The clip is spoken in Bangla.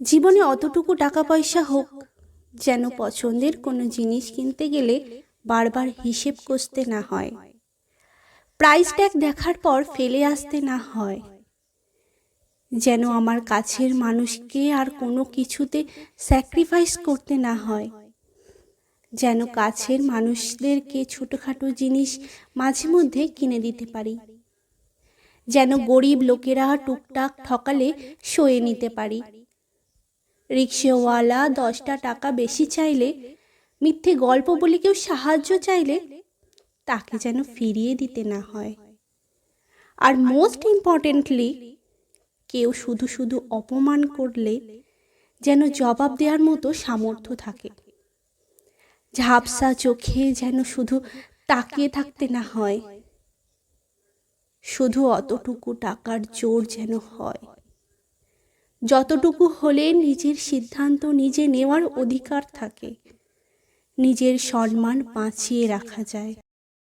জীবনে অতটুকু টাকা পয়সা হোক, যেন পছন্দের কোনো জিনিস কিনতে গেলে বারবার হিসেব কষতে না হয়। প্রাইস ট্যাগ দেখার পর ফেলে আসতে না হয়। যেন আমার কাছের মানুষকে আর কোনো কিছুতে স্যাক্রিফাইস করতে না হয়। যেন কাছের মানুষদেরকে ছোটোখাটো জিনিস মাঝে মধ্যে কিনে দিতে পারি। যেন গরিব লোকেরা টুকটাক ঠকালে সয়ে নিতে পারি। রিক্সাওয়ালা দশটা টাকা বেশি চাইলে, মিথ্যে গল্প বলে কেউ সাহায্য চাইলে তাকে যেন ফিরিয়ে দিতে না হয়। আর মোস্ট ইম্পর্টেন্টলি কেউ শুধু শুধু অপমান করলে যেন জবাব দেওয়ার মতো সামর্থ্য থাকে। ঝাপসা চোখে যেন শুধু তাকিয়ে থাকতে না হয়, শুধু অতটুকু টাকার জোর যেন হয়। যতটুকু হলে নিজের সিদ্ধান্ত নিজে নেওয়ার অধিকার থাকে। নিজের সম্মান বাঁচিয়ে রাখা যায়।